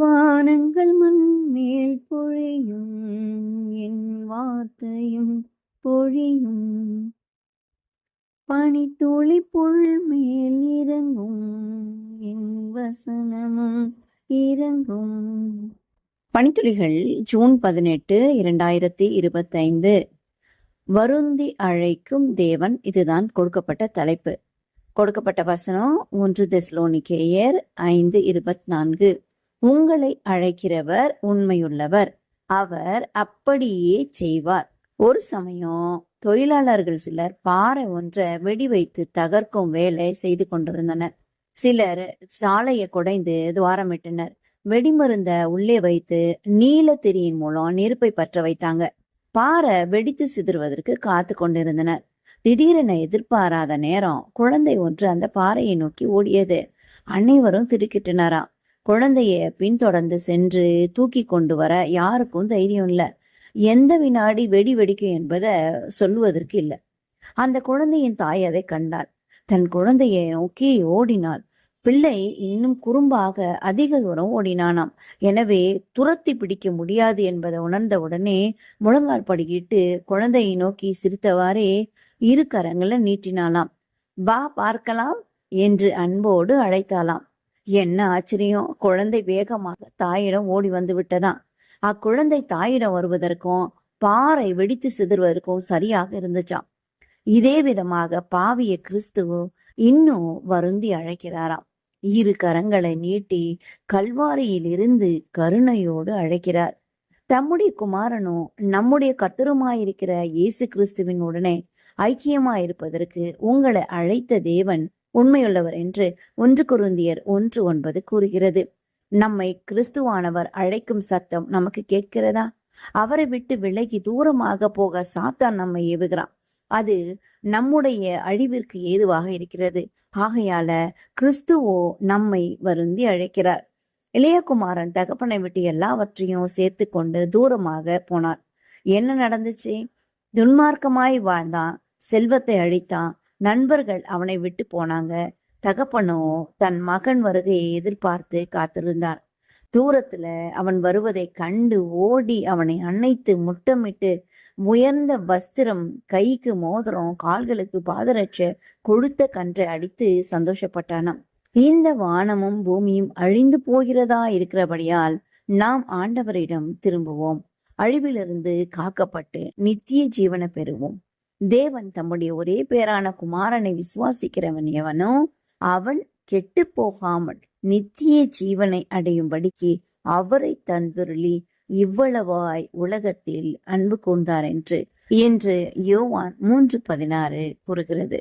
வானங்கள் மண் பொழியும் என் வார்த்தையும் பொழியும். பனித்துளி புல் மேல் இறங்கும் என் வசனமும் இறங்கும். பனித்துளிகள் ஜூன் பதினெட்டு இரண்டாயிரத்தி இருபத்தைந்து. வருந்தி அழைக்கும் தேவன் இதுதான் கொடுக்கப்பட்ட தலைப்பு. கொடுக்கப்பட்ட வசனம் ஒன்று தெஸ்லோனிக்கேயர் ஐந்து இருபத்தி நான்கு. உங்களை அழைக்கிறவர் உண்மையுள்ளவர். அவர் அப்படியே செய்வார். ஒரு சமயம் தொழிலாளர்கள் சிலர் பாறை ஒன்றை வெடி வைத்து தகர்க்கும் வேலை செய்து கொண்டிருந்தனர். சிலர் சாலையை குடைந்து துவாரமிட்டனர் வெடிமருந்த உள்ளே வைத்து நீலத்திரியின் மூலம் நெருப்பை பற்ற வைத்தாங்க. பாறை வெடித்து சிதறுவதற்கு காத்து கொண்டிருந்தனர். திடீரென எதிர்பாராத நேரம் குழந்தை ஒன்று அந்த பாறையை நோக்கி ஓடியது. அனைவரும் திடுக்கிட்டனராம். குழந்தைய பின்தொடர்ந்து சென்று தூக்கி கொண்டு வர யாருக்கும் தைரியம் இல்லை. எந்த வினாடி வெடி வெடிக்கும் என்பதை சொல்லுவதற்கு இல்லை. அந்த குழந்தையின் தாய் அதை கண்டாள். தன் குழந்தையை நோக்கி ஓடினாள். பிள்ளை இன்னும் குறும்பாக அதிக தூரம் ஓடினானாம். எனவே துரத்தி பிடிக்க முடியாது என்பதை உணர்ந்த உடனே முழங்கால் படிக்கிட்டு குழந்தையை நோக்கி சிரித்தவாறே இரு கரங்களை நீட்டினாலாம் வா பார்க்கலாம் என்று அன்போடு அழைத்தாலாம் என்ன ஆச்சரியம்? குழந்தை வேகமாக தாயிடம் ஓடி வந்து விட்டதாம். அக்குழந்தை தாயிடம் வருவதற்கும் பாறை வெடித்து சிதறுவதற்கும் சரியாக இருந்துச்சாம். இதே விதமாக பாவிய கிறிஸ்துவ இன்னும் வருந்தி அழைக்கிறாராம். இரு கரங்களை நீட்டி கல்வாரியிலிருந்து கருணையோடு அழைக்கிறார். தம்முடைய குமாரனும் நம்முடைய கர்த்தருமாயிருக்கிற இயேசு கிறிஸ்துவின் உடனே ஐக்கியமாயிருப்பதற்கு உங்களை அழைத்த தேவன் உண்மையுள்ளவர் என்று ஒன்று குருந்தியர் ஒன்று ஒன்பது கூறுகிறது. நம்மை கிறிஸ்துவானவர் அழைக்கும் சத்தம் நமக்கு கேட்கிறதா? அவரை விட்டு விலகி தூரமாக போக சாத்தான் நம்மை ஏவுகிறான். அது நம்முடைய அழிவிற்கு ஏதுவாக இருக்கிறது. ஆகையால கிறிஸ்துவோ நம்மை வருந்தி அழைக்கிறார். இளையகுமாரன் தகப்பனை விட்டு எல்லாவற்றையும் சேர்த்து கொண்டு தூரமாக போனார். என்ன நடந்துச்சு? துன்மார்க்கமாய் வாழ்ந்தான் செல்வத்தை அழித்தான் நண்பர்கள் அவனை விட்டு போனாங்க. தகப்பனோ தன் மகன் வருகையை எதிர்பார்த்து காத்திருந்தார். தூரத்துல அவன் வருவதை கண்டு ஓடி அவனை அணைத்து முட்டமிட்டு உயர்ந்த வஸ்திரம் கைக்கு மோதிரம் கால்களுக்கு பாதரட்ச கொழுத்த கன்றை அடித்து சந்தோஷப்பட்டானாம். இந்த வானமும் பூமியும் அழிந்து போகிறதா இருக்கிறபடியால் நாம் ஆண்டவரிடம் திரும்புவோம். அழிவிலிருந்து காக்கப்பட்டு நித்திய ஜீவனை பெறுவோம். தேவன் தம்முடைய ஒரே பேரான குமாரனை விசுவாசிக்கிறவன் எவனோ அவன் கெட்டு போகாமல் நித்திய ஜீவனை அடையும்படிக்கு அவரை தந்துருளி இவ்வளவாய் உலகத்தில் அன்பு கூர்ந்தார் என்று என்று யோவான் மூன்று பதினாறு கூறுகிறது.